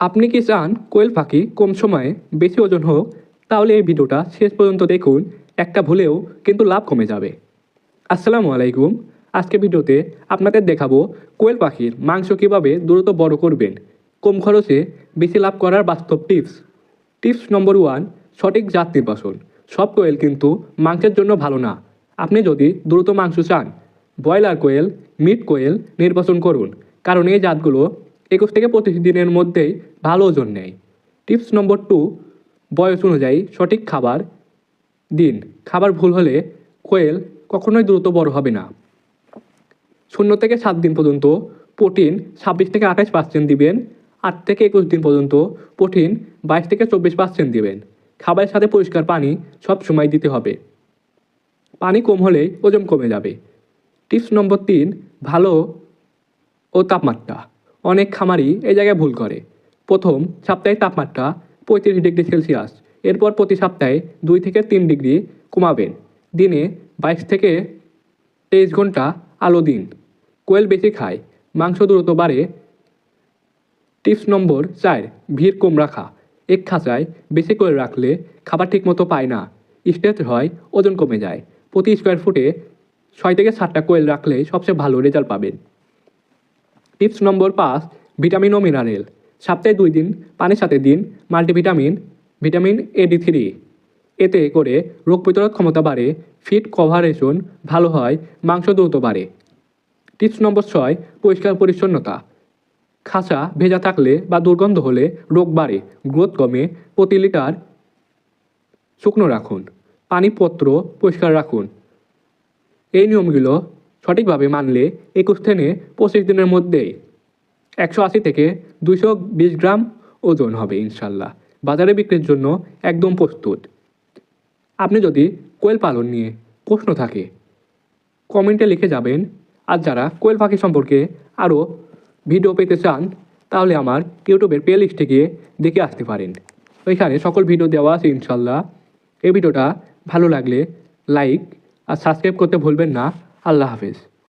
আপনি কি চান কোয়েল পাখি কম সময়ে বেশি ওজন হোক? তাহলে এই ভিডিওটা শেষ পর্যন্ত দেখুন। একটা ভুলেও কিন্তু লাভ কমে যাবে। আসসালামু আলাইকুম। আজকে ভিডিওতে আপনাদের দেখাবো কোয়েল পাখির মাংস কীভাবে দ্রুত বড় করবেন। কম খরচে বেশি লাভ করার বাস্তব টিপস। টিপস নম্বর ওয়ান, সঠিক জাত নির্বাচন। সব কোয়েল কিন্তু মাংসের জন্য ভালো না। আপনি যদি দ্রুত মাংস চান, ব্রয়লার কোয়েল, মিট কোয়েল নির্বাচন করুন। কারণ এই জাতগুলো একুশ থেকে পঁচিশ দিনের মধ্যেই ভালো ওজন নেয়। টিপস নম্বর টু, বয়স অনুযায়ী সঠিক খাবার দিন। খাবার ভুল হলে কোয়েল কখনোই দ্রুত বড় হবে না। শূন্য থেকে সাত দিন পর্যন্ত প্রোটিন ছাব্বিশ থেকে আঠাশ পার্সেন্ট দিবেন। আট থেকে একুশ দিন পর্যন্ত প্রোটিন বাইশ থেকে চব্বিশ পার্সেন্ট দিবেন। খাবারের সাথে পরিষ্কার পানি সব সময় দিতে হবে। পানি কম হলেই ওজন কমে যাবে। টিপস নম্বর তিন, ভালো ও তাপমাত্রা। অনেক খামারই এই জায়গায় ভুল করে। প্রথম সপ্তাহে তাপমাত্রা পঁয়ত্রিশ ডিগ্রি সেলসিয়াস, এরপর প্রতি সপ্তাহে দুই থেকে তিন ডিগ্রি কমাবেন। দিনে বাইশ থেকে তেইশ ঘণ্টা আলো দিন। কোয়েল বেশি খায়, মাংস দ্রুত বাড়ে। টিপস নম্বর চার, ভিড় কম রাখা। এক খাঁচায় বেশি করে রাখলে খাবার ঠিকমতো পায় না। স্ট্রেচ হয়, ওজন কমে যায়। প্রতি স্কোয়ার ফুটে ছয় থেকে সাতটা কোয়েল রাখলে সবচেয়ে ভালো রেজাল্ট পাবেন। টিপস নম্বর পাঁচ, ভিটামিন ও মিনারেল। সপ্তাহে দুই দিন, পানির সাথে দিন, multivitamin, vitamin A D three. এতে করে রোগ প্রতিরোধ ক্ষমতা বাড়ে, ফিট কভারেশন ভালো হয়, মাংস দ্রুত বাড়ে। টিপস নম্বর ছয়, পরিষ্কার পরিচ্ছন্নতা। খাঁচা ভেজা থাকলে বা দুর্গন্ধ হলে রোগ বাড়ে, গ্রোথ কমে, প্রতি লিটার শুকনো রাখুন। পানিপত্র পরিষ্কার রাখুন। এই নিয়মগুলো সঠিকভাবে মানলে একুশ থেকে পঁচিশ দিনের মধ্যেই একশো আশি থেকে দুশো বিশ গ্রাম ওজন হবে ইনশাল্লাহ বাজারে বিক্রির জন্য একদম প্রস্তুত। আপনি যদি কোয়েল পালন নিয়ে প্রশ্ন থাকে, কমেন্টে লিখে যাবেন। আর যারা কোয়েল পাখি সম্পর্কে আরও ভিডিও পেতে চান, তাহলে আমার ইউটিউবের প্লে লিস্টে গিয়ে দেখে আসতে পারেন। ওইখানে সকল ভিডিও দেওয়া আছে ইনশাল্লাহ এই ভিডিওটা ভালো লাগলে লাইক আর সাবস্ক্রাইব করতে ভুলবেন না। আল্লাহ হাফেজ